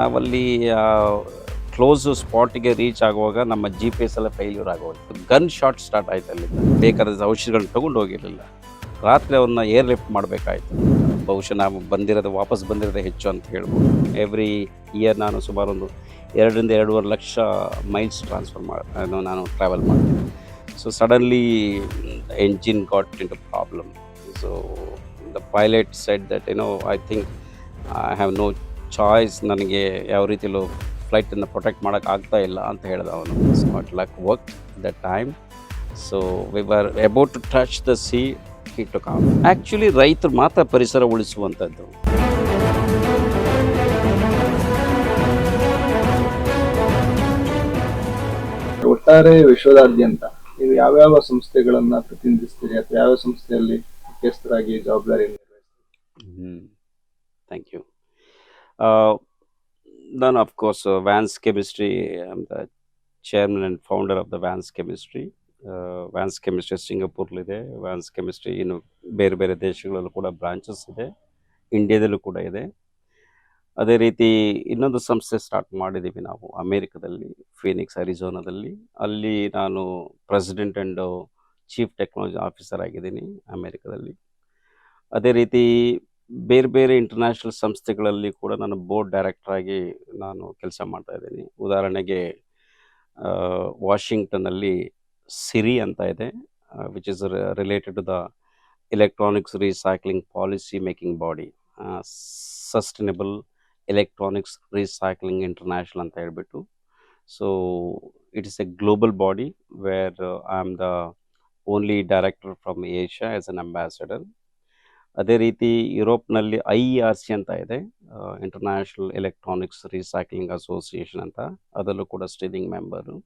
ನಾವಲ್ಲಿ close ಸ್ಪಾಟಿಗೆ reach ಆಗುವಾಗ ನಮ್ಮ ಜಿ ಪಿ ಎಸ್ ಎಲ್ಲ ಫೇಲ್ಯೂರ್ ಆಗೋಯ್ತು ಗನ್ ಶಾಟ್ ಸ್ಟಾರ್ಟ್ ಆಯ್ತು ಅಲ್ಲಿ ಬೇಕಾದ ಔಷಧಿಗಳನ್ನ ತಗೊಂಡು ಹೋಗಿರಲಿಲ್ಲ. ರಾತ್ರಿ ಅವ್ರನ್ನ ಏರ್ ಲಿಫ್ಟ್ ಮಾಡಬೇಕಾಯ್ತು. ಬಹುಶಃ ನಾವು ಬಂದಿರೋದು ವಾಪಸ್ ಬಂದಿರೋದೇ ಹೆಚ್ಚು ಅಂತ ಹೇಳ್ಬೋದು. ಎವ್ರಿ ಇಯರ್ ನಾನು ಸುಮಾರು ಒಂದು ಎರಡರಿಂದ ಎರಡೂವರೆ ಲಕ್ಷ ಮೈಲ್ಸ್ ಟ್ರಾನ್ಸ್ಫರ್ ಮಾಡಿ ನಾನು ಟ್ರಾವೆಲ್ ಮಾಡ್ತೀನಿ. So suddenly engine got into problem so the pilot said that ಏನೋ I think I have no choice ನನಗೆ ಯಾವ ರೀತಿಲೂ ಫ್ಲೈಟನ್ನು ಪ್ರೊಟೆಕ್ಟ್ ಮಾಡೋಕೆ ಆಗ್ತಾ ಇಲ್ಲ ಅಂತ ಹೇಳಿದ ಅವನು. So at luck work the time so we were about to touch the sea hit to come actually ರೈತರು ಮಾತ್ರ ಪರಿಸರ ಉಳಿಸುವಂಥದ್ದು. ಒಟ್ಟಾರೆ ವಿಶ್ವದಾದ್ಯಂತ ನೀವು ಯಾವ್ಯಾವ ಸಂಸ್ಥೆಗಳನ್ನ ಪ್ರತಿನಿಧಿಸ್ತೀರಿ ಅಥವಾ ಯಾವ ಸಂಸ್ಥೆಯಲ್ಲಿ ಮುಖ್ಯಸ್ಥರಾಗಿ ಜವಾಬ್ದಾರಿ ನಿರ್ವಹಿಸ್ತೀರಿ? ಥ್ಯಾಂಕ್ ಯು ನಾನು of course Vans chemistry the chairman and founder of the Vans chemistry Vans chemistry ಸಿಂಗಪುರ್ಲಿದೆ Vans chemistry ಇನ್ನು ಬೇರೆ ಬೇರೆ ದೇಶಗಳಲ್ಲೂ ಕೂಡ ಬ್ರಾಂಚಸ್ ಇದೆ. ಇಂಡಿಯಾದಲ್ಲೂ ಕೂಡ ಇದೆ. ಅದೇ ರೀತಿ ಇನ್ನೊಂದು ಸಂಸ್ಥೆ ಸ್ಟಾರ್ಟ್ ಮಾಡಿದ್ದೀವಿ ನಾವು, ಅಮೇರಿಕದಲ್ಲಿ ಫೀನಿಕ್ಸ್ ಅರಿಜೋನಾದಲ್ಲಿ ಅಲ್ಲಿ ನಾನು president and chief technology officer ಆಗಿದ್ದೀನಿ ಅಮೇರಿಕದಲ್ಲಿ. ಅದೇ ರೀತಿ ಬೇರೆ ಬೇರೆ ಇಂಟರ್ನ್ಯಾಷನಲ್ ಸಂಸ್ಥೆಗಳಲ್ಲಿ ಕೂಡ ನಾನು ಬೋರ್ಡ್ ಡೈರೆಕ್ಟರ್ ಆಗಿ ನಾನು ಕೆಲಸ ಮಾಡ್ತಾ ಇದ್ದೀನಿ. ಉದಾಹರಣೆಗೆ ವಾಷಿಂಗ್ಟನ್ನಲ್ಲಿ ಸಿರಿ ಅಂತ ಇದೆ which is related to the electronics recycling policy making body sustainable electronics recycling international ಅಂತ ಹೇಳ್ಬಿಟ್ಟು. So it is a global body where I am the only director from Asia as an ambassador ಅದೇ ರೀತಿ ಯುರೋಪ್ನಲ್ಲಿ I R C ಅಂತ ಇದೆ international electronics recycling association ಅಂತ, ಅದರಲ್ಲೂ ಕೂಡ ಸ್ಟೇರಿಂಗ್ ಮೆಂಬರು.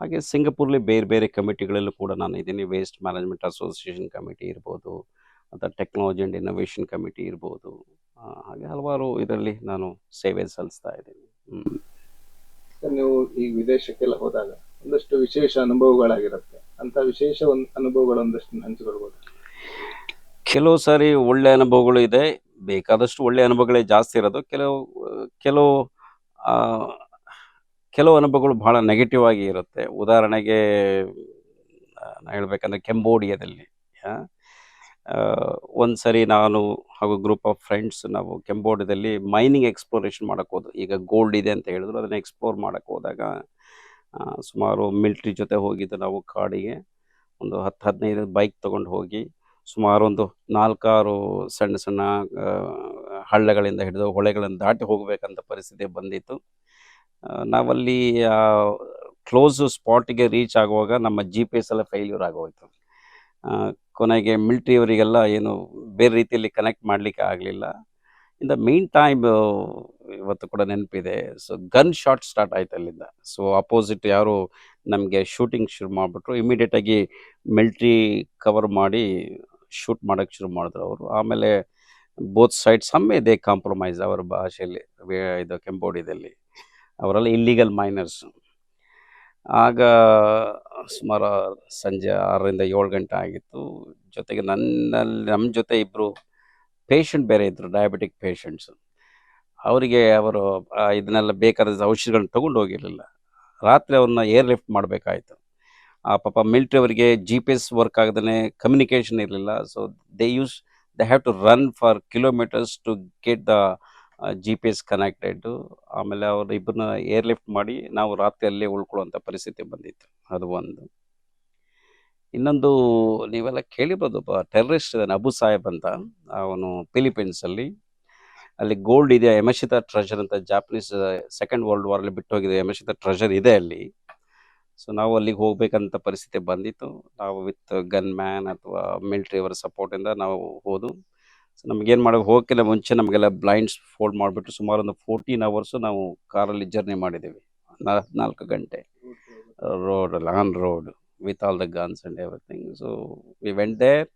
ಹಾಗೆ ಸಿಂಗಪುರ್ಲಿ ಬೇರೆ ಬೇರೆ ಕಮಿಟಿಗಳಲ್ಲೂ ಕೂಡ ನಾನು ಇದ್ದೀನಿ ವೇಸ್ಟ್ ಮ್ಯಾನೇಜ್ಮೆಂಟ್ ಅಸೋಸಿಯೇಷನ್ ಕಮಿಟಿ ಇರ್ಬೋದು ಅಥವಾ ಟೆಕ್ನಾಲಜಿ ಆ್ಯಂಡ್ ಇನೋವೇಷನ್ ಕಮಿಟಿ ಇರ್ಬೋದು ಹಾಗೆ ಹಲವಾರು ಇದರಲ್ಲಿ ನಾನು ಸೇವೆ ಸಲ್ಲಿಸ್ತಾ ಇದ್ದೀನಿ. ನೀವು ಈ ವಿದೇಶಕ್ಕೆಲ್ಲ ಹೋದಾಗ ಒಂದಷ್ಟು ವಿಶೇಷ ಅನುಭವಗಳಾಗಿರುತ್ತೆ. ಅಂತ ವಿಶೇಷ ಅನುಭವಗಳು ಒಂದಷ್ಟು ಹಂಚಿಕೊಳ್ಬೋದು ಕೆಲವು ಸಾರಿ ಒಳ್ಳೆ ಅನುಭವಗಳು ಇದೆ. ಬೇಕಾದಷ್ಟು ಒಳ್ಳೆ ಅನುಭವಗಳೇ ಜಾಸ್ತಿ ಇರೋದು. ಕೆಲವು ಕೆಲವು ಕೆಲವು ಅನುಭವಗಳು ಬಹಳ ನೆಗೆಟಿವ್ ಆಗಿ ಇರುತ್ತೆ. ಉದಾಹರಣೆಗೆ ನಾನು ಹೇಳ್ಬೇಕಂದ್ರೆ ಕೆಂಬೋಡಿಯಾದಲ್ಲಿ ಒಂದು ಸರಿ ನಾನು ಹಾಗೂ ಗ್ರೂಪ್ ಆಫ್ ಫ್ರೆಂಡ್ಸ್ ನಾವು ಕೆಂಬೋಡಿಯಾದಲ್ಲಿ ಮೈನಿಂಗ್ ಎಕ್ಸ್ಪ್ಲೋರೇಷನ್ ಮಾಡಕ್ಕೆ ಹೋದ್ರು ಈಗ ಗೋಲ್ಡ್ ಇದೆ ಅಂತ ಹೇಳಿದ್ರು. ಅದನ್ನ ಎಕ್ಸ್ಪ್ಲೋರ್ ಮಾಡಕ್ಕೆ ಹೋದಾಗ ಸುಮಾರು ಮಿಲ್ಟ್ರಿ ಜೊತೆ ಹೋಗಿದ್ದು ನಾವು ಕಾಡಿಗೆ. ಒಂದು ಹತ್ತು, ಹದಿನೈದು ಬೈಕ್ ತಗೊಂಡು ಹೋಗಿ ಸುಮಾರು ಒಂದು ನಾಲ್ಕಾರು ಸಣ್ಣ ಸಣ್ಣ ಹಳ್ಳಗಳಿಂದ ಹಿಡಿದು ಹೊಳೆಗಳನ್ನು ದಾಟಿ ಹೋಗಬೇಕಂತ ಪರಿಸ್ಥಿತಿ ಬಂದಿತ್ತು. ನಾವಲ್ಲಿ ಕ್ಲೋಸ್ ಸ್ಪಾಟಿಗೆ ರೀಚ್ ಆಗುವಾಗ ನಮ್ಮ ಜಿ ಪಿ ಎಸ್ ಎಲ್ಲ ಫೇಲ್ಯೂರ್ ಆಗೋಯ್ತು. ಕೊನೆಗೆ ಮಿಲ್ಟ್ರಿಯವರಿಗೆಲ್ಲ ಏನು ಬೇರೆ ರೀತಿಯಲ್ಲಿ ಕನೆಕ್ಟ್ ಮಾಡಲಿಕ್ಕೆ ಆಗಲಿಲ್ಲ. ಇನ್ ದ ಮೇನ್ ಟೈಮ್ ಇವತ್ತು ಕೂಡ ನೆನಪಿದೆ. ಸೊ ಗನ್ ಶಾಟ್ ಸ್ಟಾರ್ಟ್ ಆಯ್ತು ಅಲ್ಲಿಂದ. ಸೊ ಅಪೋಸಿಟ್ ಯಾರು ನಮಗೆ ಶೂಟಿಂಗ್ ಶುರು ಮಾಡಿಬಿಟ್ರು. ಇಮಿಡಿಯೇಟಾಗಿ ಮಿಲ್ಟ್ರಿ ಕವರ್ ಮಾಡಿ ಶೂಟ್ ಮಾಡೋಕ್ಕೆ ಶುರು ಮಾಡಿದ್ರು ಅವರು. ಆಮೇಲೆ both side somehow they compromise ಅವರ ಭಾಷೆಯಲ್ಲಿ ಇದು ಕೆಂಬೋಡಿಯಲ್ಲಿ ಅವರೆಲ್ಲ ಇಲ್ಲಿಗಲ್ ಮೈನರ್ಸ್ ಆಗ ಸುಮಾರು ಸಂಜೆ ಆರರಿಂದ ಏಳು ಗಂಟೆ ಆಗಿತ್ತು. ಜೊತೆಗೆ ನನ್ನಲ್ಲಿ ನಮ್ಮ ಜೊತೆ ಇಬ್ಬರು ಪೇಷಂಟ್ ಬೇರೆ ಇದ್ದರು ಡಯಾಬಿಟಿಕ್ ಪೇಷಂಟ್ಸ್ ಅವರಿಗೆ ಅವರು ಇದನ್ನೆಲ್ಲ ಬೇಕಾದ ಔಷಧಿಗಳನ್ನ ತೊಗೊಂಡು ಹೋಗಿರಲಿಲ್ಲ. ರಾತ್ರಿ ಅವ್ರನ್ನ ಏರ್ ಲಿಫ್ಟ್ ಮಾಡಬೇಕಾಯ್ತು. ಆ, ಪಾಪ ಮಿಲ್ಟ್ರಿ ಅವರಿಗೆ ಜಿ ಪಿ ಎಸ್ ವರ್ಕ್ ಆಗದೇ ಕಮ್ಯುನಿಕೇಷನ್ ಇರಲಿಲ್ಲ. So they use they have to run for kilometres to get the G P S connected ಆಮೇಲೆ ಅವರು ಇಬ್ಬರನ್ನ ಏರ್ ಲಿಫ್ಟ್ ಮಾಡಿ ನಾವು ರಾತ್ರಿ ಅಲ್ಲೇ ಉಳ್ಕೊಳ್ಳುವಂಥ ಪರಿಸ್ಥಿತಿ ಬಂದಿತ್ತು. ಅದು ಒಂದು. ಇನ್ನೊಂದು, ನೀವೆಲ್ಲ ಕೇಳಿರ್ಬೋದು ಟೆರರಿಸ್ಟ್ ಇದ್ದಾನೆ ಅಬು ಸಾಹೇಬ್ ಅಂತ. ಅವನು ಫಿಲಿಪೀನ್ಸಲ್ಲಿ ಅಲ್ಲಿ. ಗೋಲ್ಡ್ ಇದೆ ಯಮಶಿತ ಟ್ರೆಷರ್ ಅಂತ ಜಾಪನೀಸ್ ಸೆಕೆಂಡ್ ವರ್ಲ್ಡ್ ವಾರಲ್ಲಿ ಬಿಟ್ಟು ಹೋಗಿದೆ ಯಮಶಿತ ಟ್ರೆಷರ್ ಇದೆ ಅಲ್ಲಿ. ಸೊ ನಾವು ಅಲ್ಲಿಗೆ ಹೋಗ್ಬೇಕಂತ ಪರಿಸ್ಥಿತಿ ಬಂದಿತ್ತು. ನಾವು ವಿತ್ ಗನ್ ಮ್ಯಾನ್ ಅಥವಾ ಮಿಲಿಟ್ರಿ ಅವರ ಸಪೋರ್ಟ್ ಇಂದ ನಾವು ಹೋದು. ಸೊ ನಮ್ಗೇನ್ ಮಾಡೋ ಹೋಗಕ್ಕಿಂತ ಮುಂಚೆ ನಮಗೆಲ್ಲ ಬ್ಲೈಂಡ್ಸ್ ಫೋಲ್ಡ್ ಮಾಡಿಬಿಟ್ಟು ಸುಮಾರು ಒಂದು ಫೋರ್ಟೀನ್ ಅವರ್ಸ್ ನಾವು ಕಾರಲ್ಲಿ ಜರ್ನಿ ಮಾಡಿದ್ದೀವಿ ನಾಲ್ಕು ಗಂಟೆ. Road long road with all the guns and everything so we went there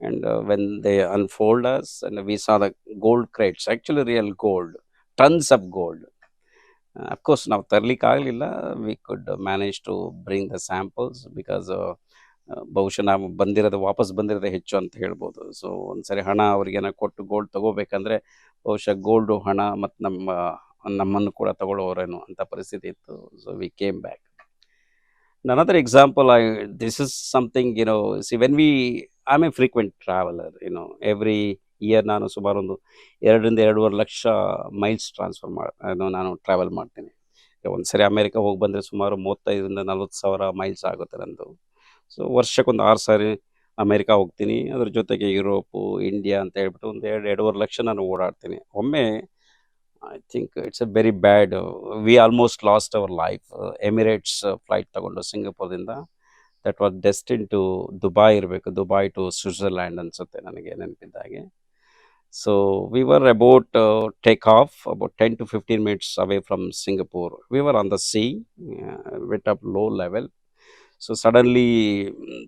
and when they unfold us and we saw the gold crates actually real gold tons of gold Uh, ನಾವು ತರ್ಲಿಕ್ಕೆ ಆಗಲಿಲ್ಲ we could manage to bring the samples because ಬಹುಶಃ ನಾವು ಬಂದಿರೋದು ವಾಪಸ್ ಬಂದಿರೋದೇ ಹೆಚ್ಚು ಅಂತ ಹೇಳ್ಬೋದು. ಸೊ ಒಂದ್ಸರಿ ಹಣ ಅವ್ರಿಗೇನ ಕೊಟ್ಟು ಗೋಲ್ಡ್ ತಗೋಬೇಕಂದ್ರೆ ಬಹುಶಃ ಗೋಲ್ಡು ಹಣ ಮತ್ತು ನಮ್ಮ ನಮ್ಮನ್ನು ಕೂಡ ತಗೊಳ್ಳೋರೇನು ಅಂತ ಪರಿಸ್ಥಿತಿ ಇತ್ತು. So we came back another example I this is something you know see when we I am a frequent traveller you know every year ನಾನು ಸುಮಾರು ಒಂದು ಎರಡರಿಂದ ಎರಡೂವರೆ ಲಕ್ಷ ಮೈಲ್ಸ್ ಟ್ರಾನ್ಸ್ಫರ್ ಮಾಡಿ ನಾನು ಟ್ರಾವೆಲ್ ಮಾಡ್ತೀನಿ. ಒಂದು ಸರಿ ಅಮೇರಿಕ ಹೋಗಿ ಬಂದರೆ ಸುಮಾರು ಮೂವತ್ತೈದರಿಂದ ನಲ್ವತ್ತು ಸಾವಿರ ಮೈಲ್ಸ್ ಆಗುತ್ತೆ ನಂದು. ಸೊ ವರ್ಷಕ್ಕೊಂದು ಆರು ಸಾರಿ ಅಮೇರಿಕಾ ಹೋಗ್ತೀನಿ. ಅದ್ರ ಜೊತೆಗೆ ಯುರೋಪು ಇಂಡಿಯಾ ಅಂತ ಹೇಳ್ಬಿಟ್ಟು ಒಂದು ಎರಡು, ಎರಡೂವರೆ ಲಕ್ಷ ನಾನು ಓಡಾಡ್ತೀನಿ. ಒಮ್ಮೆ I think it's a very bad we almost lost our life Emirates flight ತಗೊಂಡು ಸಿಂಗಾಪುರದಿಂದ. That was destined to Dubai ಇರಬೇಕು. ದುಬಾಯ್ ಟು ಸ್ವಿಟ್ಜರ್ಲ್ಯಾಂಡ್ ಅನಿಸುತ್ತೆ ನನಗೆ ನೆನಪಿದ್ದಾಗೆ so we were about take off about ten to fifteen minutes away from Singapore we were on the sea with up low level so suddenly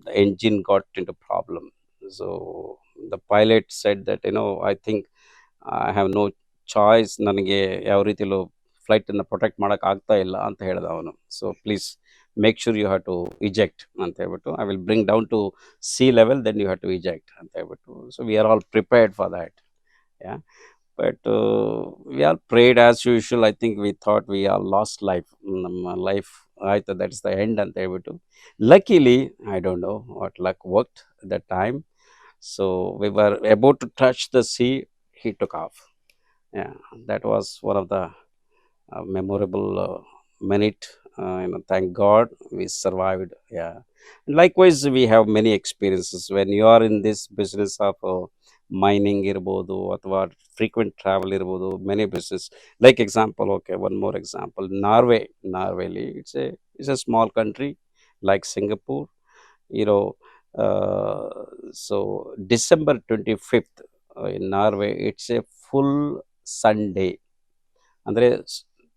the engine got into problem. So, the pilot said that, you know, i think i have no choice ನನಗೆ ಯಾವ ರೀತಿಲೂ ಫ್ಲೈಟನ್ನು protect ಮಾಡೋಕೆ ಆಗ್ತಾ ಇಲ್ಲ, ಅಂತ ಹೇಳ್ದ ಅವನು. So please make sure you have to eject ಅಂತ ಹೇಳ್ಬಿಟ್ಟು I will bring down to sea level then you have to eject ಅಂತ ಹೇಳ್ಬಿಟ್ಟು. So we are all prepared for that yeah. But uh, we all prayed as usual. I think we thought we are lost life. Mm, life i thought that's the end and they were to luckily i don't know what luck worked at that time. So we were about to touch the sea. He took off. Yeah. That was one of the uh, memorable uh, minute. Uh, you know thank god we survived. Yeah. Likewise we have many experiences. When you are in this business of uh, mining ಇರ್ಬೋದು ಅಥವಾ frequent travel ಇರ್ಬೋದು many business like example okay one more example Norway ನಾರ್ವೆಲಿ it's a it's a small country. You know, uh, so December 25th uh, in Norway, it's a full Sunday. ಅಂದರೆ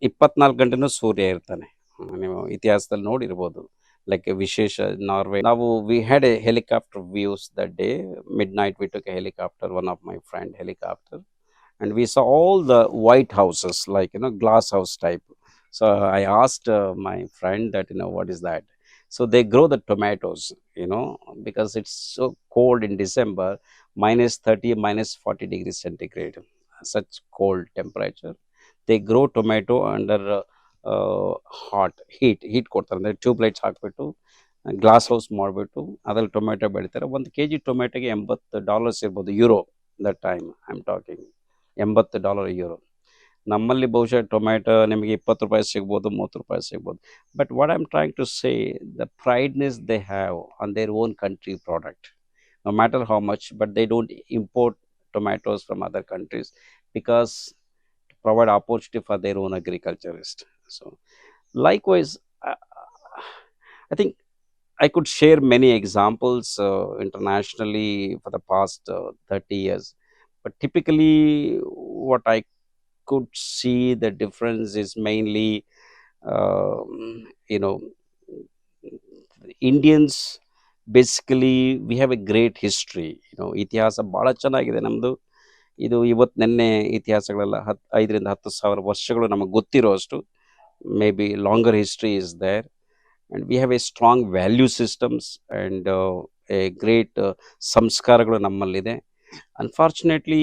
ಇಪ್ಪತ್ನಾಲ್ಕು ಗಂಟೆನೂ ಸೂರ್ಯ ಇರ್ತಾನೆ ನೀವು ಇತಿಹಾಸದಲ್ಲಿ ನೋಡಿರ್ಬೋದು like a Vishesha uh, Norway. Now we had a helicopter views that day. Midnight we took a helicopter, one of my friend helicopter. And we saw all the white houses, like, you know, glass house type. So I asked uh, my friend that, you know, what is that? So they grow the tomatoes, you know, because it's so cold in December, minus 30, minus 40 degrees centigrade, such cold temperature. They grow tomato under uh, uh, hot heat heat ಕೊಡ್ತಾರೆ. ಅಂದರೆ tube lights ಹಾಕ್ಬಿಟ್ಟು glass house ಮಾಡಿಬಿಟ್ಟು ಅದ್ರಲ್ಲಿ tomato ಬೆಳಿತಾರೆ. ಒಂದು K G ಟೊಮೆಟೊಗೆ ಎಂಬತ್ತು dollars ಇರ್ಬೋದು euro that time I am talking ಎಂಬತ್ತು ಡಾಲರ್ ಯೂರೋ ನಮ್ಮಲ್ಲಿ ಬಹುಶಃ ಟೊಮ್ಯಾಟೊ ನಿಮಗೆ ಇಪ್ಪತ್ತು ರೂಪಾಯಿ ಸಿಗ್ಬೋದು ಮೂವತ್ತು ರೂಪಾಯಿ ಸಿಗ್ಬೋದು. But what I am trying to say the pridness they have on their own country product no matter how much but they don't import tomatoes from other countries because to provide opportunity for their own agriculturist. So likewise uh, i think i could share many examples uh, internationally for the past uh, 30 years but typically what i could see the difference is mainly um, you know indians basically we have a great history. You know, ಇತಿಹಾಸ ಭಾಳ ಚೆನ್ನಾಗಿದೆ ನಮ್ಮದು ಇದು ಇವತ್ತು ನಿನ್ನೆ ಇತಿಹಾಸಗಳೆಲ್ಲ ಹತ್ತು ಐದರಿಂದ ಹತ್ತು ಸಾವಿರ ವರ್ಷಗಳು ನಮಗೆ ಗೊತ್ತಿರೋ ಅಷ್ಟು may be longer history And we and we strong a strong value systems and a great ಸಂಸ್ಕಾರಗಳು ನಮ್ಮಲ್ಲಿದೆ. ಅನ್ಫಾರ್ಚುನೇಟ್ಲಿ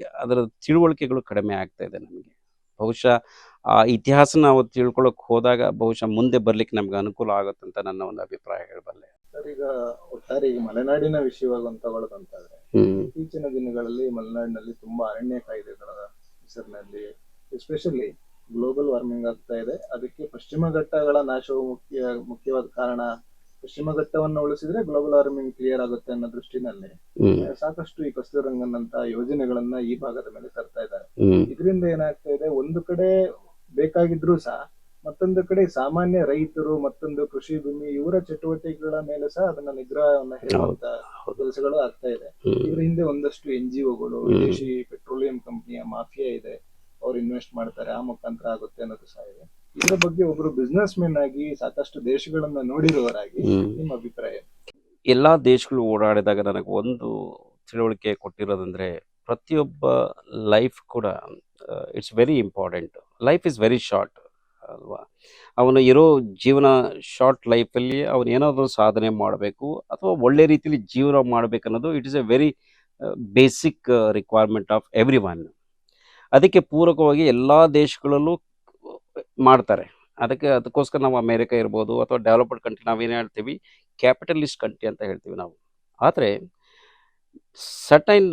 ಅದರ ತಿಳುವಳಿಕೆಗಳು ಕಡಿಮೆ ಆಗ್ತಾ ಇದೆ ನಮಗೆ. ಬಹುಶಃ ಆ ಇತಿಹಾಸ ನಾವು ತಿಳ್ಕೊಳ್ಳೋಕೆ ಹೋದಾಗ ಬಹುಶಃ ಮುಂದೆ ಬರ್ಲಿಕ್ಕೆ ನಮ್ಗೆ ಅನುಕೂಲ ಆಗುತ್ತೆ ಅಂತ ನನ್ನ ಒಂದು ಅಭಿಪ್ರಾಯ ಹೇಳಬಲ್ಲೆ. ಸರ್ ಈಗ ಒಟ್ಟಾರೆ ಈಗ ಮಲೆನಾಡಿನ ವಿಷಯವಾಗಿ ತಗೊಳ್ಳೋದಂತಾದ್ರೆ ಇತ್ತೀಚಿನ ದಿನಗಳಲ್ಲಿ ಮಲೆನಾಡಿನಲ್ಲಿ ತುಂಬಾ ಅರಣ್ಯ ಕಾಯ್ದೆಗಳ ಹೆಸರಿನಲ್ಲಿ ಎಸ್ಪೆಷಲಿ ಗ್ಲೋಬಲ್ ವಾರ್ಮಿಂಗ್ ಆಗ್ತಾ ಇದೆ. ಅದಕ್ಕೆ ಪಶ್ಚಿಮ ಘಟ್ಟಗಳ ನಾಶವು ಮುಖ್ಯ ಮುಖ್ಯವಾದ ಕಾರಣ ಪಶ್ಚಿಮ ಘಟ್ಟವನ್ನು ಉಳಿಸಿದ್ರೆ ಗ್ಲೋಬಲ್ ವಾರ್ಮಿಂಗ್ ಕ್ಲಿಯರ್ ಆಗುತ್ತೆ ಅನ್ನೋ ದೃಷ್ಟಿನಲ್ಲಿ ಸಾಕಷ್ಟು ಈ ಕಸ್ತೂರಂಗನಂತ ಯೋಜನೆಗಳನ್ನ ಈ ಭಾಗದ ಮೇಲೆ ತರ್ತಾ ಇದ್ದಾರೆ. ಇದರಿಂದ ಏನಾಗ್ತಾ ಇದೆ ಒಂದು ಕಡೆ ಬೇಕಾಗಿದ್ರು ಸಹ ಮತ್ತೊಂದು ಕಡೆ ಸಾಮಾನ್ಯ ರೈತರು ಮತ್ತೊಂದು ಕೃಷಿ ಭೂಮಿ ಇವರ ಚಟುವಟಿಕೆಗಳ ಮೇಲೆ ಸಹ ಅದನ್ನ ನಿಗ್ರಹವನ್ನ ಹೇಳುವಂತ ಕೆಲಸಗಳು ಆಗ್ತಾ ಇದೆ. ಇದರ ಇದ್ರ ಹಿಂದೆ ಒಂದಷ್ಟು ಎನ್ ಜಿ ಒಗಳು ವಿದೇಶಿ ಪೆಟ್ರೋಲಿಯಂ ಕಂಪನಿಯ ಮಾಫಿಯಾ ಇದೆ. ಅವ್ರು ಇನ್ವೆಸ್ಟ್ ಮಾಡ್ತಾರೆ ಆ ಮುಖಾಂತರ ಆಗುತ್ತೆ ಅನ್ನೋದು ಸಹ ಇದೆ. ಇದರ ಬಗ್ಗೆ ಒಬ್ರು ಬಿಸ್ನೆಸ್ ಮೆನ್ ಆಗಿ ಸಾಕಷ್ಟು ದೇಶಗಳನ್ನ ನೋಡಿರುವವರಾಗಿ ನಿಮ್ಮ ಅಭಿಪ್ರಾಯ ಎಲ್ಲ ದೇಶಗಳು ಓಡಾಡಿದಾಗ ನನಗೆ ಒಂದು ತಿಳುವಳಿಕೆ ಕೊಟ್ಟಿರೋದಂದ್ರೆ ಪ್ರತಿಯೊಬ್ಬ ಲೈಫ್ ಕೂಡ it's very important life is very short ಅಲ್ವಾ? ಅವನು ಇರೋ ಜೀವನ ಶಾರ್ಟ್ ಲೈಫಲ್ಲಿ ಅವನು ಏನಾದರೂ ಸಾಧನೆ ಮಾಡಬೇಕು ಅಥವಾ ಒಳ್ಳೆ ರೀತಿಯಲ್ಲಿ ಜೀವನ ಮಾಡಬೇಕನ್ನೋದು it is a very basic requirement of everyone ಅದಕ್ಕೆ ಪೂರಕವಾಗಿ ಎಲ್ಲ ದೇಶಗಳಲ್ಲೂ ಮಾಡ್ತಾರೆ. ಅದಕ್ಕೆ ಅದಕ್ಕೋಸ್ಕರ ನಾವು ಅಮೇರಿಕ ಇರ್ಬೋದು ಅಥವಾ ಡೆವಲಪ್ಡ್ ಕಂಟ್ರಿ ನಾವೇನು ಹೇಳ್ತೀವಿ? ಕ್ಯಾಪಿಟಲಿಸ್ಟ್ ಕಂಟ್ರಿ ಅಂತ ಹೇಳ್ತೀವಿ ನಾವು. ಆದರೆ ಸಟೈನ್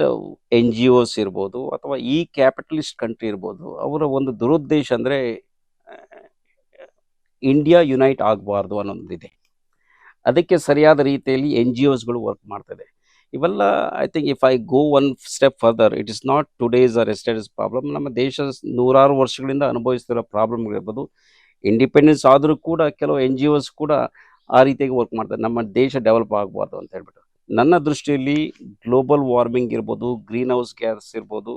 ಎನ್ ಜಿ ಒಸ್ ಇರ್ಬೋದು ಅಥವಾ ಈ ಕ್ಯಾಪಿಟಲಿಸ್ಟ್ ಕಂಟ್ರಿ ಇರ್ಬೋದು ಅವರ ಒಂದು ದುರುದ್ದೇಶ ಅಂದರೆ ಇಂಡಿಯಾ ಯುನೈಟ್ ಆಗಬಾರ್ದು ಅನ್ನೋದಿದೆ ಅದಕ್ಕೆ ಸರಿಯಾದ ರೀತಿಯಲ್ಲಿ ಎನ್ ಜಿ ಓಸ್ಗಳು ವರ್ಕ್ ಮಾಡ್ತದೆ. ಇವೆಲ್ಲ I think if I go one step further it is not today's or is problem ನಮ್ಮ ದೇಶ ನೂರಾರು ವರ್ಷಗಳಿಂದ ಅನುಭವಿಸ್ತಿರೋ ಪ್ರಾಬ್ಲಮ್ಗಳಿರ್ಬೋದು. ಇಂಡಿಪೆಂಡೆನ್ಸ್ ಆದರೂ ಕೂಡ, ಕೆಲವು ಎನ್ ಜಿ ಓಸ್ ಕೂಡ ಆ ರೀತಿಯಾಗಿ ವರ್ಕ್ ಮಾಡ್ತಾರೆ. ನಮ್ಮ ದೇಶ ಡೆವಲಪ್ ಆಗಬಾರ್ದು ಅಂತ ಹೇಳ್ಬಿಟ್ಟು. ನನ್ನ ದೃಷ್ಟಿಯಲ್ಲಿ ಗ್ಲೋಬಲ್ ವಾರ್ಮಿಂಗ್ ಇರ್ಬೋದು ಗ್ರೀನ್ ಹೌಸ್ ಗ್ಯಾಸ್ ಇರ್ಬೋದು,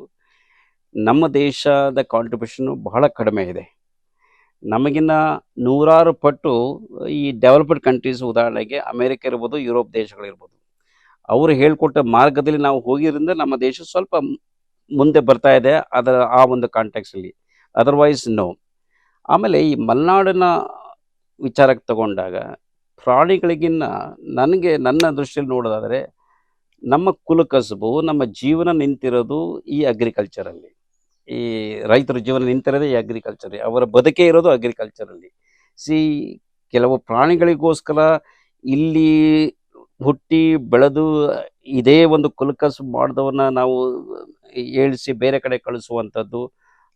ನಮ್ಮ ದೇಶದ ಕಾಂಟ್ರಿಬ್ಯೂಷನ್ ಬಹಳ ಕಡಿಮೆ ಇದೆ. ನಮಗಿನ್ನ ನೂರಾರು ಪಟ್ಟು ಈ ಡೆವಲಪ್ಡ್ ಕಂಟ್ರೀಸ್ ಉದಾಹರಣೆಗೆ ಅಮೇರಿಕ ಇರ್ಬೋದು, ಯುರೋಪ್ ದೇಶಗಳಿರ್ಬೋದು. ಅವರು ಹೇಳ್ಕೊಟ್ಟ ಮಾರ್ಗದಲ್ಲಿ ನಾವು ಹೋಗಿರೋದ್ರಿಂದ ನಮ್ಮ ದೇಶ ಸ್ವಲ್ಪ ಮುಂದೆ ಬರ್ತಾ ಇದೆ ಅದರ ಆ ಒಂದು ಕಾಂಟ್ಯಾಕ್ಸಲ್ಲಿ ಅದರ್ವೈಸ್ ನೋ ಆಮೇಲೆ ಈ ಮಲೆನಾಡಿನ ವಿಚಾರಕ್ಕೆ ತಗೊಂಡಾಗ ಪ್ರಾಣಿಗಳಿಗಿನ್ನ ನನಗೆ ನನ್ನ ದೃಷ್ಟಿಯಲ್ಲಿ ನೋಡೋದಾದರೆ ನಮ್ಮ ಕುಲಕಸಬು ನಮ್ಮ ಜೀವನ ನಿಂತಿರೋದು ಈ ಅಗ್ರಿಕಲ್ಚರಲ್ಲಿ ಈ ರೈತರ ಜೀವನ ನಿಂತಿರೋದೇ ಈ ಅಗ್ರಿಕಲ್ಚರ್ ಅವರ ಬದುಕೇ ಇರೋದು ಅಗ್ರಿಕಲ್ಚರಲ್ಲಿ ಸಿ ಕೆಲವು ಪ್ರಾಣಿಗಳಿಗೋಸ್ಕರ ಇಲ್ಲಿ ಹುಟ್ಟಿ ಬೆಳೆದು ಇದೇ ಒಂದು ಕುಲಕಸು ಮಾಡಿದವನ್ನ ನಾವು ಏಳಿಸಿ ಬೇರೆ ಕಡೆ ಕಳಿಸುವಂಥದ್ದು,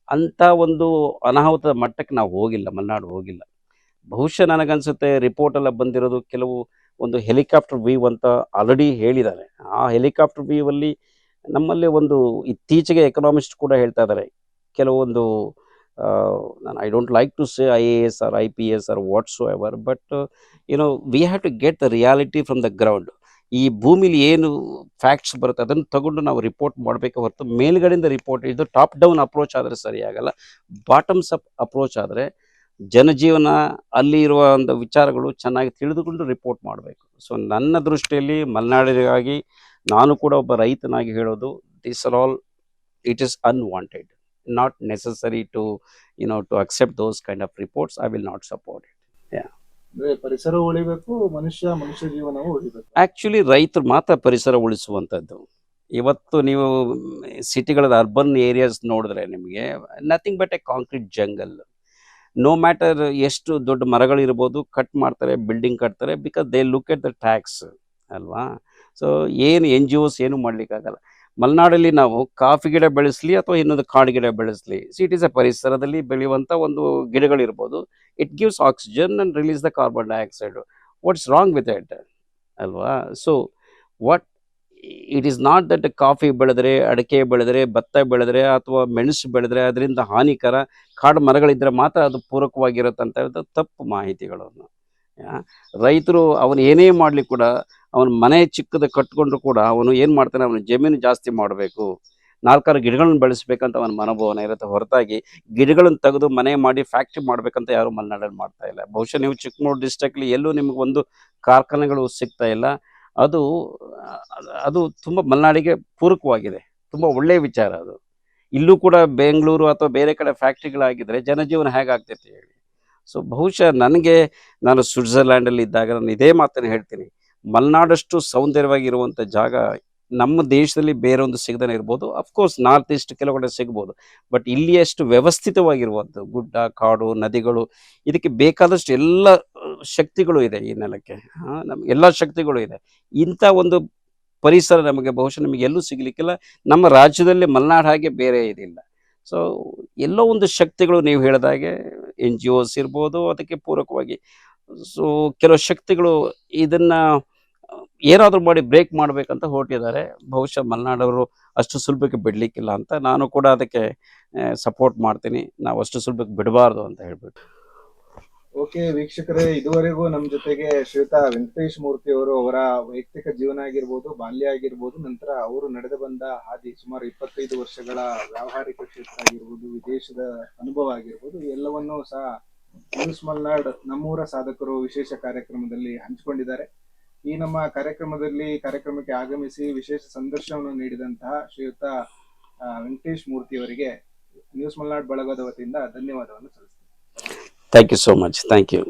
ಅಂಥ ಒಂದು ಅನಾಹುತದ ಮಟ್ಟಕ್ಕೆ ನಾವು ಹೋಗಿಲ್ಲ, ಮಲೆನಾಡು ಹೋಗಿಲ್ಲ. ಬಹುಶಃ ನನಗನ್ಸುತ್ತೆ ರಿಪೋರ್ಟ್ ಎಲ್ಲ ಬಂದಿರೋದು ಕೆಲವು ಒಂದು ಹೆಲಿಕಾಪ್ಟರ್ ವೀವ್ ಅಂತ ಆಲ್ರೆಡಿ ಹೇಳಿದ್ದಾರೆ. ಆ ಹೆಲಿಕಾಪ್ಟರ್ ವೀವ್ ಅಲ್ಲಿ ನಮ್ಮಲ್ಲಿ ಒಂದು ಇತ್ತೀಚೆಗೆ ಎಕನಾಮಿಸ್ಟ್ ಕೂಡ ಹೇಳ್ತಾ ಇದ್ದಾರೆ. ಕೆಲವೊಂದು ನಾನು I don't like to say I A S R I P S R you know, we have to get the reality from the ground ಈ ಭೂಮಿಲಿ ಏನು ಫ್ಯಾಕ್ಟ್ಸ್ ಬರುತ್ತೆ ಅದನ್ನು ತಗೊಂಡು ನಾವು ರಿಪೋರ್ಟ್ ಮಾಡಬೇಕು ಹೊರತು ಮೇಲ್ಗಡೆಯಿಂದ ರಿಪೋರ್ಟ್ ಇದು ಟಾಪ್ ಡೌನ್ ಅಪ್ರೋಚ್ ಆದರೆ ಸರಿಯಾಗಲ್ಲ ಬಾಟಮ್ಸ್ ಅಪ್ ಅಪ್ರೋಚ್ ಆದರೆ ಜನಜೀವನ ಅಲ್ಲಿ ಇರುವ ಒಂದು ವಿಚಾರಗಳು ಚೆನ್ನಾಗಿ ತಿಳಿದುಕೊಂಡು ರಿಪೋರ್ಟ್ ಮಾಡಬೇಕು. ಸೊ ನನ್ನ ದೃಷ್ಟಿಯಲ್ಲಿ ಮಲೆನಾಡಿಗಾಗಿ ನಾನು ಕೂಡ ಒಬ್ಬ ರೈತನಾಗಿ ಹೇಳೋದು this are all it is unwanted not necessary to you know to accept those kind of reports I will not support ಅಂದ್ರೆ ಪರಿಸರ ಉಳಿಬೇಕು ಮನುಷ್ಯ ಮನುಷ್ಯ ಜೀವನವೂ ಉಳಿಬೇಕು. ಆ್ಯಕ್ಚುಲಿ ರೈತರು ಮಾತ್ರ ಪರಿಸರ ಉಳಿಸುವಂಥದ್ದು. ಇವತ್ತು ನೀವು ಸಿಟಿಗಳ ಅರ್ಬನ್ ಏರಿಯಾಸ್ ನೋಡಿದ್ರೆ ನಿಮಗೆ nothing but a concrete jungle no matter ಎಷ್ಟು ದೊಡ್ಡ ಮರಗಳಿರ್ಬೋದು ಕಟ್ ಮಾಡ್ತಾರೆ ಬಿಲ್ಡಿಂಗ್ ಕಟ್ತಾರೆ because they look at the tax ಅಲ್ವಾ? ಸೊ ಏನು ಎನ್ ಜಿ ಓಸ್ ಏನು ಮಾಡ್ಲಿಕ್ಕಾಗಲ್ಲ. ಮಲೆನಾಡಲ್ಲಿ ನಾವು ಕಾಫಿ ಗಿಡ ಬೆಳೆಸಲಿ ಅಥವಾ ಇನ್ನೊಂದು ಕಾಡು ಗಿಡ ಬೆಳೆಸಲಿ ಇಟ್ ಇಸ್ ಎ ಪರಿಸರದಲ್ಲಿ ಬೆಳೆಯುವಂಥ ಒಂದು ಗಿಡಗಳಿರ್ಬೋದು. It gives oxygen and release the carbon dioxide what's wrong with it ಅಲ್ವಾ? So what it is not that coffee ಬೆಳೆದರೆ, ಅಡಿಕೆ ಬೆಳೆದರೆ, ಭತ್ತ ಬೆಳೆದರೆ ಅಥವಾ ಮೆಣಸು ಬೆಳೆದರೆ ಅದರಿಂದ ಹಾನಿಕರ, ಕಾಡು ಮರಗಳಿದ್ದರೆ ಮಾತ್ರ ಅದು ಪೂರಕವಾಗಿರುತ್ತಂತ ಹೇಳಿದ್ರೆ ತಪ್ಪು ಮಾಹಿತಿಗಳನ್ನು. ರೈತರು ಅವನು ಏನೇ ಮಾಡಲಿ ಕೂಡ ಅವನ ಮನೆ ಚಿಕ್ಕದ ಕಟ್ಕೊಂಡ್ರು ಕೂಡ ಅವನು ಏನು ಮಾಡ್ತಾನೆ? ಅವನು ಜಮೀನು ಜಾಸ್ತಿ ಮಾಡಬೇಕು. ನಾಲ್ಕಾರು ಗಿಡಗಳನ್ನು ಬೆಳೆಸ್ಬೇಕಂತ ಅವನ ಮನೋಭಾವನೆ ಇರುತ್ತೆ. ಹೊರತಾಗಿ ಗಿಡಗಳನ್ನು ತೆಗೆದು ಮನೆ ಮಾಡಿ ಫ್ಯಾಕ್ಟ್ರಿ ಮಾಡ್ಬೇಕಂತ ಯಾರು ಮಲೆನಾಡಲ್ಲಿ ಮಾಡ್ತಾ ಇಲ್ಲ. ಬಹುಶಃ ನೀವು ಚಿಕ್ಕಮಗಳೂರು ಡಿಸ್ಟ್ರಿಕ್ಟ್ಲಿ ಎಲ್ಲೂ ನಿಮಗೆ ಒಂದು ಕಾರ್ಖಾನೆಗಳು ಸಿಗ್ತಾ ಇಲ್ಲ. ಅದು ಅದು ತುಂಬ ಮಲೆನಾಡಿಗೆ ಪೂರಕವಾಗಿದೆ. ತುಂಬ ಒಳ್ಳೆಯ ವಿಚಾರ ಅದು. ಇಲ್ಲೂ ಕೂಡ ಬೆಂಗಳೂರು ಅಥವಾ ಬೇರೆ ಕಡೆ ಫ್ಯಾಕ್ಟ್ರಿಗಳಾಗಿದ್ದರೆ ಜನಜೀವನ ಹೇಗಾಗ್ತೈತೆ ಹೇಳಿ. ಸೊ ಬಹುಶಃ ನನಗೆ, ನಾನು ಸ್ವಿಟ್ಜರ್ಲ್ಯಾಂಡಲ್ಲಿ ಇದ್ದಾಗ ನಾನು ಇದೇ ಮಾತನ್ನು ಹೇಳ್ತೀನಿ. ಮಲೆನಾಡಷ್ಟು ಸೌಂದರ್ಯವಾಗಿರುವಂಥ ಜಾಗ ನಮ್ಮ ದೇಶದಲ್ಲಿ ಬೇರೊಂದು ಸಿಗದೇ ಇರ್ಬೋದು. ಅಫ್ಕೋರ್ಸ್ ನಾರ್ತ್ ಈಸ್ಟ್ ಕೆಲವು ಕಡೆ ಸಿಗ್ಬೋದು. ಬಟ್ ಇಲ್ಲಿಯಷ್ಟು ವ್ಯವಸ್ಥಿತವಾಗಿರುವಂಥ ಗುಡ್ಡ, ಕಾಡು, ನದಿಗಳು, ಇದಕ್ಕೆ ಬೇಕಾದಷ್ಟು ಎಲ್ಲ ಶಕ್ತಿಗಳು ಇದೆ ಈ ನೆಲಕ್ಕೆ. ನಮ್ಗೆ ಎಲ್ಲ ಶಕ್ತಿಗಳು ಇದೆ. ಇಂಥ ಒಂದು ಪರಿಸರ ನಮಗೆ ಬಹುಶಃ ನಮಗೆ ಎಲ್ಲೂ ಸಿಗ್ಲಿಕ್ಕಿಲ್ಲ. ನಮ್ಮ ರಾಜ್ಯದಲ್ಲಿ ಮಲೆನಾಡು ಹಾಗೆ ಬೇರೆ ಇದಿಲ್ಲ. ಸೊ ಎಲ್ಲೋ ಒಂದು ಶಕ್ತಿಗಳು ನೀವು ಹೇಳಿದಾಗೆ ಎನ್ ಜಿ ಒಸ್ ಇರ್ಬೋದು, ಅದಕ್ಕೆ ಪೂರಕವಾಗಿ. ಸೊ ಕೆಲವು ಶಕ್ತಿಗಳು ಇದನ್ನ ಏನಾದರೂ ಮಾಡಿ ಬ್ರೇಕ್ ಮಾಡಬೇಕಂತ ಹೊರಟಿದ್ದಾರೆ. ಬಹುಶಃ ಮಲೆನಾಡವರು ಅಷ್ಟು ಸುಲಭಕ್ಕೆ ಬಿಡಲಿಕ್ಕಿಲ್ಲ ಅಂತ ನಾನು ಕೂಡ ಅದಕ್ಕೆ ಸಪೋರ್ಟ್ ಮಾಡ್ತೀನಿ. ನಾವು ಅಷ್ಟು ಸುಲಭಕ್ಕೆ ಬಿಡಬಾರ್ದು ಅಂತ ಹೇಳ್ಬಿಟ್ಟು. ಓಕೆ, ವೀಕ್ಷಕರೇ, ಇದುವರೆಗೂ ನಮ್ಮ ಜೊತೆಗೆ ಶ್ರೀತಾ ವೆಂಕಟೇಶ್ ಮೂರ್ತಿ ಅವರು ಅವರ ವೈಯಕ್ತಿಕ ಜೀವನ ಆಗಿರ್ಬೋದು, ಬಾಲ್ಯ ಆಗಿರ್ಬೋದು, ನಂತರ ಅವರು ನಡೆದು ಬಂದ ಹಾದಿ ಸುಮಾರು ಇಪ್ಪತ್ತೈದು ವರ್ಷಗಳ ವ್ಯಾವಹಾರಿಕ ಕ್ಷೇತ್ರ ಆಗಿರ್ಬೋದು, ವಿದೇಶದ ಅನುಭವ ಆಗಿರ್ಬೋದು, ಎಲ್ಲವನ್ನೂ ಸಹ ನ್ಯೂಸ್ ಮಲ್ನಾಡ್ ನಮ್ಮೂರ ಸಾಧಕರು ವಿಶೇಷ ಕಾರ್ಯಕ್ರಮದಲ್ಲಿ ಹಂಚಿಕೊಂಡಿದ್ದಾರೆ. ಈ ನಮ್ಮ ಕಾರ್ಯಕ್ರಮದಲ್ಲಿ ಕಾರ್ಯಕ್ರಮಕ್ಕೆ ಆಗಮಿಸಿ ವಿಶೇಷ ಸಂದರ್ಶನವನ್ನು ನೀಡಿದಂತಹ ಶ್ರೀಯುತ ವೆಂಕಟೇಶ್ ಮೂರ್ತಿ ಅವರಿಗೆ ನ್ಯೂಸ್ ಮಲ್ನಾಡ್ ಬಳಗದ ವತಿಯಿಂದ ಧನ್ಯವಾದವನ್ನು ಸಲ್ಲಿಸ್ತೀನಿ. Thank you so much thank you